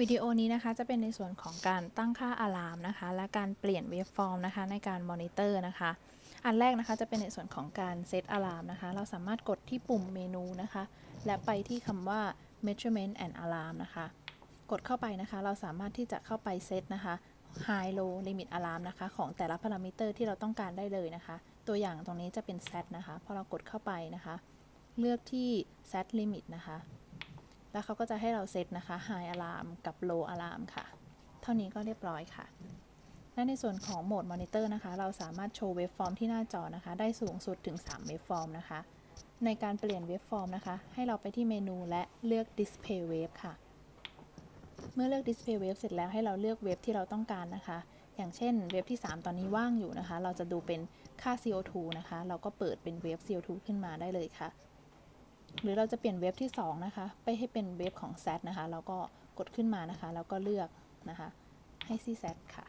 วิดีโอนี้นะคะจะเป็นในส่วนของการตั้งค่าอะลามนะคะ และการเปลี่ยนเวฟฟอร์มนะคะในการมอนิเตอร์นะคะ อันแรกนะคะจะเป็นในส่วนของการเซตอะลามนะคะ เราสามารถกดที่ปุ่มเมนูนะคะ และไปที่คำว่า measurement and alarm นะคะ กดเข้าไปนะคะ เราสามารถที่จะเข้าไปเซตนะคะ high low limit alarm นะคะ ของแต่ละพารามิเตอร์ที่เราต้องการได้เลยนะคะ ตัวอย่างตรงนี้จะเป็น set นะคะ พอเรากดเข้าไปนะคะ เลือกที่ set limit นะคะ แล้วเขาก็จะให้เราเซตนะคะ High Alarm กับ Low Alarm ค่ะ เท่านี้ก็เรียบร้อยค่ะ และในส่วนของโหมดมอนิเตอร์นะคะ เราสามารถโชว์เวฟฟอร์มที่หน้าจอนะคะ ได้สูงสุดถึง 3 เวฟฟอร์มนะคะ ในการเปลี่ยนเวฟฟอร์มนะคะ ให้เราไปที่เมนูและเลือก Display Wave ค่ะ เมื่อเลือก Display Wave เสร็จแล้วให้เราเลือกเวฟที่เราต้องการนะคะ อย่างเช่นเวฟที่ 3 ตอนนี้ว่างอยู่นะคะ เราจะดูเป็นค่า CO2 นะคะ เราก็เปิดเป็นเวฟ CO2 ขึ้นมาได้เลยค่ะ หรือเราจะเปลี่ยนเว็บที่ 2 นะคะ ไปให้เป็นเว็บของ Z นะคะเราก็กดขึ้นมานะคะ แล้วก็เลือกนะคะ ให้ซี่ Z ค่ะ